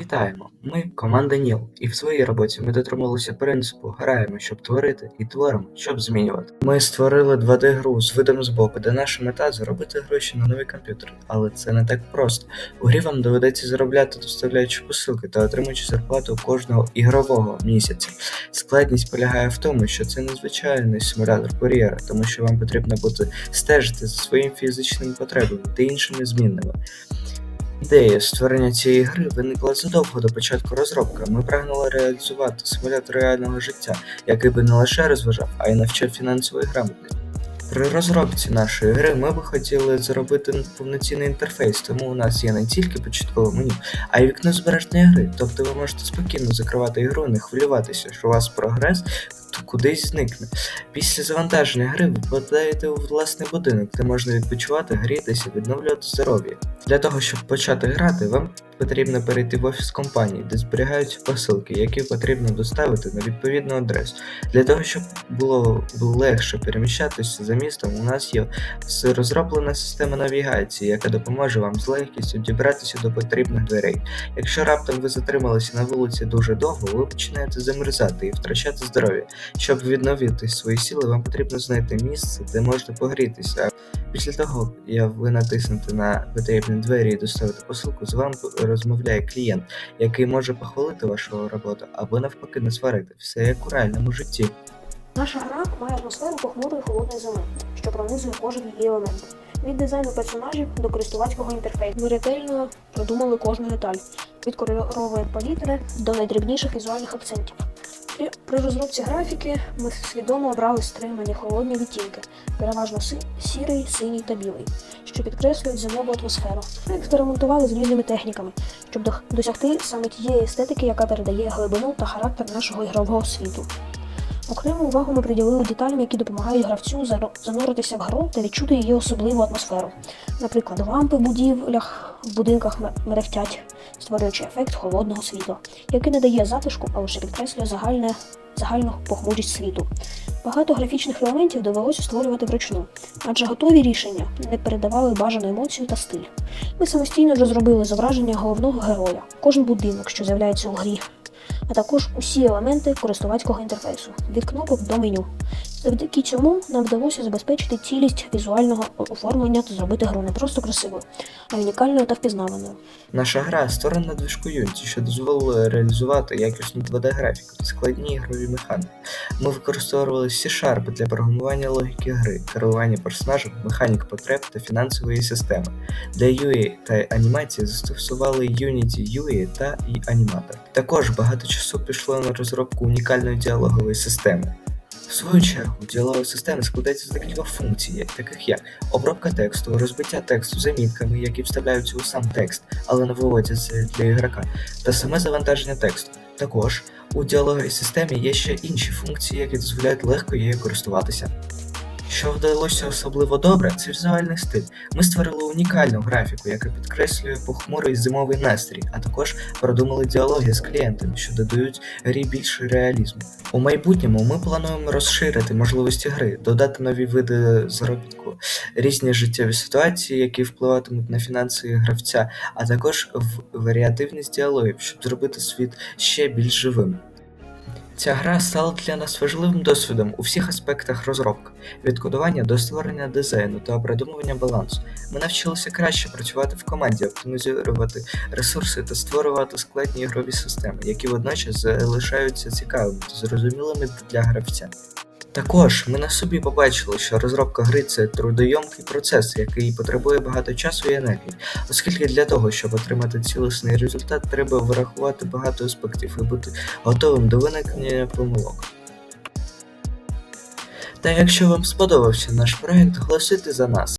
Вітаємо! Ми команда НІЛ, і в своїй роботі ми дотрималися принципу граємо, щоб творити, і творимо, щоб змінювати. Ми створили 2D-гру з видом збоку, де наша мета заробити гроші на новий комп'ютер. Але це не так просто. У грі вам доведеться заробляти, доставляючи посилки та отримуючи зарплату кожного ігрового місяця. Складність полягає в тому, що це незвичайний симулятор кур'єра, тому що вам потрібно буде стежити за своїми фізичними потребами та іншими змінними. Ідея створення цієї гри виникла задовго до початку розробки. Ми прагнули реалізувати симулятор реального життя, який би не лише розважав, а й навчав фінансової грамотності. При розробці нашої гри ми би хотіли зробити повноцінний інтерфейс, тому у нас є не тільки початкове меню, а й вікно збереження гри. Тобто ви можете спокійно закривати ігру, не хвилюватися, що у вас прогрес кудись зникне. Після завантаження гри ви попадаєте у власний будинок, де можна відпочивати, грітися, відновлювати здоров'я. Для того, щоб почати грати, вам потрібно перейти в офіс компанії, де зберігаються посилки, які потрібно доставити на відповідну адресу. Для того, щоб було легше переміщатися за містом, у нас є розроблена система навігації, яка допоможе вам з легкістю дібратися до потрібних дверей. Якщо раптом ви затрималися на вулиці дуже довго, ви починаєте замерзати і втрачати здоров'я. Щоб відновити свої сили, вам потрібно знайти місце, де можна погрітися. Після того, як ви натиснете на потрібні двері і доставите посилку, з вами розмовляє клієнт, який може похвалити вашу роботу або навпаки не сварити. Все як у реальному житті. Наша гра має атмосферу похмурої холодної зими, що пронизує кожен її елемент. Від дизайну персонажів до користувацького інтерфейсу. Ми ретельно продумали кожну деталь від кольорової палітри до найдрібніших візуальних акцентів. При, розробці графіки ми свідомо обрали стримані холодні відтінки, переважно си- сірий, синій та білий, що підкреслюють зимову атмосферу. Ми експериментували з різними техніками, щоб досягти саме тієї естетики, яка передає глибину та характер нашого ігрового світу. Окрему увагу ми приділили деталям, які допомагають гравцю зануритися в гру та відчути її особливу атмосферу. Наприклад, лампи в будівлях, в будинках ме- мерехтять, створюючи ефект холодного світла, який не дає затишку, а лише підкреслює загальне, загальну похмурість світу. Багато графічних елементів довелося створювати вручну, адже готові рішення не передавали бажану емоцію та стиль. Ми самостійно розробили зображення головного героя, кожен будинок, що з'являється у грі, а також усі елементи користувацького інтерфейсу від кнопок до меню. Завдяки цьому нам вдалося забезпечити цілість візуального оформлення та зробити гру не просто красивою, а унікальною та впізнаваною. Наша гра створена движкою Unity, що дозволило реалізувати якісну 2D-графіку та складні ігрові механіки. Ми використовували C-Sharp для програмування логіки гри, керування персонажем, механік потреб та фінансової системи. Для UI та анімації застосували Unity UI та і Animator. Також багато часу пішло на розробку унікальної діалогової системи. В свою чергу, діалогова системи складається з декількох функцій, таких як обробка тексту, розбиття тексту замітками, які вставляються у сам текст, але не виводяться для ігрока, та саме завантаження тексту. Також у діалоговій системі є ще інші функції, які дозволяють легко її користуватися. Що вдалося особливо добре, це візуальний стиль. Ми створили унікальну графіку, яка підкреслює похмурий зимовий настрій, а також продумали діалоги з клієнтами, що додають грі більше реалізму. У майбутньому ми плануємо розширити можливості гри, додати нові види заробітку, різні життєві ситуації, які впливатимуть на фінанси гравця, а також в варіативність діалогів, щоб зробити світ ще більш живим. Ця гра стала для нас важливим досвідом у всіх аспектах розробки, від кодування до створення дизайну та обрадумування балансу. Ми навчилися краще працювати в команді, оптимізувати ресурси та створювати складні ігрові системи, які водночас залишаються цікавими та зрозумілими для гравця. Також ми на собі побачили, що розробка гри це трудойомкий процес, який потребує багато часу і енергії, оскільки для того, щоб отримати цілісний результат, треба врахувати багато аспектів і бути готовим до виникнення помилок. Та якщо вам сподобався наш проект, голосуйте за нас.